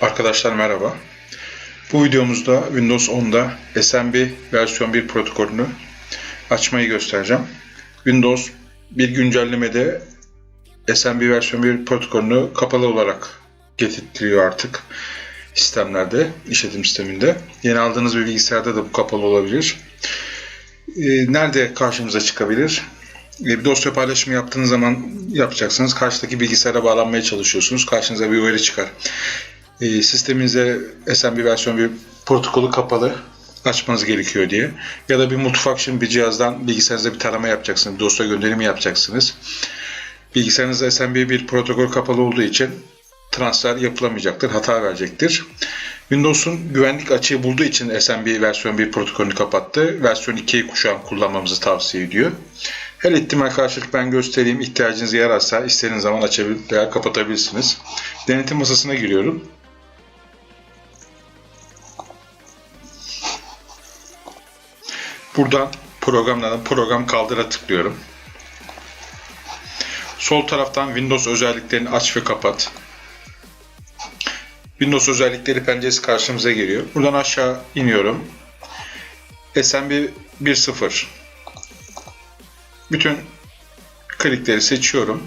Arkadaşlar merhaba. Bu videomuzda Windows 10'da SMB versiyon 1 protokolünü açmayı göstereceğim. Windows bir güncellemede SMB versiyon 1 protokolünü kapalı olarak getirtiliyor artık sistemlerde, işletim sisteminde. Yeni aldığınız bir bilgisayarda da bu kapalı olabilir. Ee, Nerede karşımıza çıkabilir? Ee, Bir dosya paylaşımı yaptığınız zaman yapacaksınız. Karşıdaki bilgisayara bağlanmaya çalışıyorsunuz. Karşınıza bir uyarı çıkar. Ee, Sisteminize SMB versiyon bir protokolü kapalı açmanız gerekiyor diye. Ya da bir multifunction bir cihazdan bilgisayarınıza bir tarama yapacaksınız. Dosya gönderimi yapacaksınız. Bilgisayarınızda SMB bir protokol kapalı olduğu için transfer yapılamayacaktır, hata verecektir. Windows'un güvenlik açığı bulduğu için SMB versiyon 1 protokolünü kapattı. Versiyon 2'yi şu an kullanmamızı tavsiye ediyor. Her ihtimal karşılık ben göstereyim. İhtiyacınız yararsa istediğiniz zaman açabilir veya kapatabilirsiniz. Denetim masasına giriyorum. Buradan programlardan program kaldıra tıklıyorum. Sol taraftan Windows özelliklerini aç ve kapat. Windows özellikleri penceresi karşımıza geliyor. Buradan aşağı iniyorum. SMB 1.0 Bütün klikleri seçiyorum.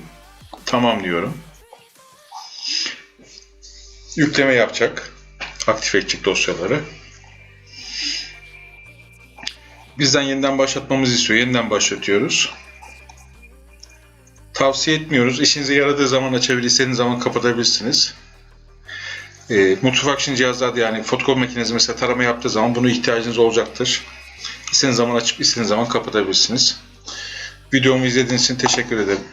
Tamam diyorum. Yükleme yapacak. Aktif edecek dosyaları. Bizden yeniden başlatmamızı istiyor. Yeniden başlatıyoruz. Tavsiye etmiyoruz. İşinize yaradığı zaman açabilir, zaman kapatabilirsiniz. E, multifunction cihazlarda yani fotokopi makinesi mesela tarama yaptığı zaman bunu ihtiyacınız olacaktır. İstediğiniz zaman açıp istediğiniz zaman kapatabilirsiniz. Videomu izlediğiniz için teşekkür ederim.